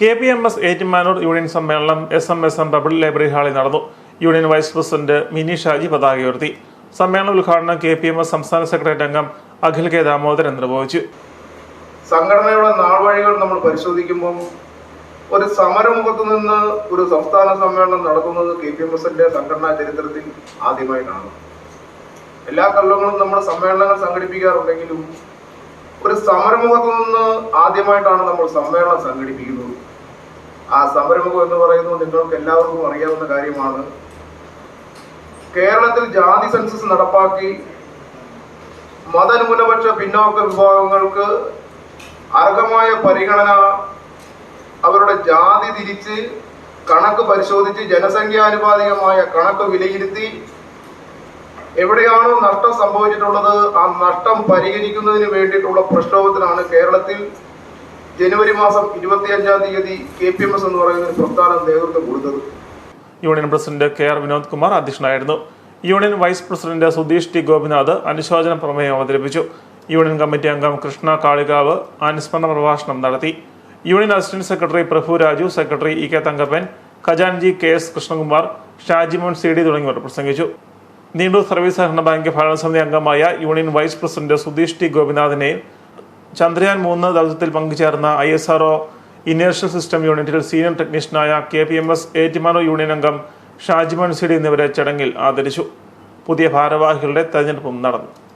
K P M S Ettumanoor union സമ്മേളനം S M S M public library ഹാളിൽ നടന്നു. Union vice president Mini Shaji പതാക ഉയർത്തി. സമ്മേളന ഉദ്ഘാടനം കെ പി എം എസ് സംസ്ഥാന സെക്രട്ടറി അംഗം അഖിൽ കെ ദാമോദരൻ നിർവഹിച്ചു. സംഘടനയുടെ നാൾവഴികൾ നമ്മൾ പരിശോധിക്കുമ്പോൾ ഒരു സമരമുഖത്ത് നിന്ന് ഒരു സംസ്ഥാന സമ്മേളനം നടത്തുന്നത് കെ പി എം എസിന്റെ സംഘടനാ ചരിത്രത്തിൽ ആദ്യമായിട്ടാണ് എല്ലാ കൊല്ലങ്ങളും നമ്മൾ സമ്മേളനങ്ങൾ സംഘടിപ്പിക്കാറുണ്ടെങ്കിലും ഒരു സമരമുഖത്ത് നിന്ന് ആദ്യമായിട്ടാണ് നമ്മൾ സമ്മേളനം സംഘടിപ്പിക്കുന്നത്. ആ സംരംഭകം എന്ന് പറയുന്നത് നിങ്ങൾക്ക് എല്ലാവർക്കും അറിയാവുന്ന കാര്യമാണ്. കേരളത്തിൽ ജാതി സെൻസസ് നടപ്പാക്കി മതന്യൂനപക്ഷ പിന്നോക്ക വിഭാഗങ്ങൾക്ക് അർഹമായ പരിഗണന അവരുടെ ജാതി തിരിച്ച് കണക്ക് പരിശോധിച്ച് ജനസംഖ്യാനുപാതികമായ കണക്ക് വിലയിരുത്തി എവിടെയാണോ നഷ്ടം സംഭവിച്ചിട്ടുള്ളത് ആ നഷ്ടം പരിഹരിക്കുന്നതിന് വേണ്ടിയിട്ടുള്ള പ്രക്ഷോഭത്തിനാണ് കേരളത്തിൽ ജനുവരി മാസം ഇരുപത്തിയഞ്ചാം തീയതി കെ പി എം എസ് എന്ന് പറയുന്ന ഒരു പ്രസ്ഥാനം നേതൃത്വം കൊടുത്തത്. Union president K R Vinod Kumar അധ്യക്ഷനായിരുന്നു. Union vice president Sudheesh T Gopinath അനുശോചന പ്രമേയം അവതരിപ്പിച്ചു. യൂണിയൻ കമ്മിറ്റി അംഗം കൃഷ്ണ കാളികാവ് അനുസ്മരണ പ്രഭാഷണം നടത്തി. Union assistant secretary Prabhu Raju secretary E K Thankappan ഖജാൻജി K S Krishnakumar Shajimon C D തുടങ്ങിയവർ പ്രസംഗിച്ചു. നീണ്ടൂർ സർവീസ് സഹകരണ ബാങ്ക് ഭരണസമിതി അംഗമായ union vice president Sudheesh T ഗോപിനാഥിനെയും Chandrayaan മൂന്ന് ദൗത്യത്തിൽ പങ്കുചേർന്ന I S R O inertial system യൂണിറ്റിൽ senior ടെക്നീഷ്യനായ K P M S Ettumanoor union അംഗം Shajimon CD എന്നിവരെ ചടങ്ങിൽ ആദരിച്ചു. പുതിയ ഭാരവാഹികളുടെ തെരഞ്ഞെടുപ്പും നടന്നു.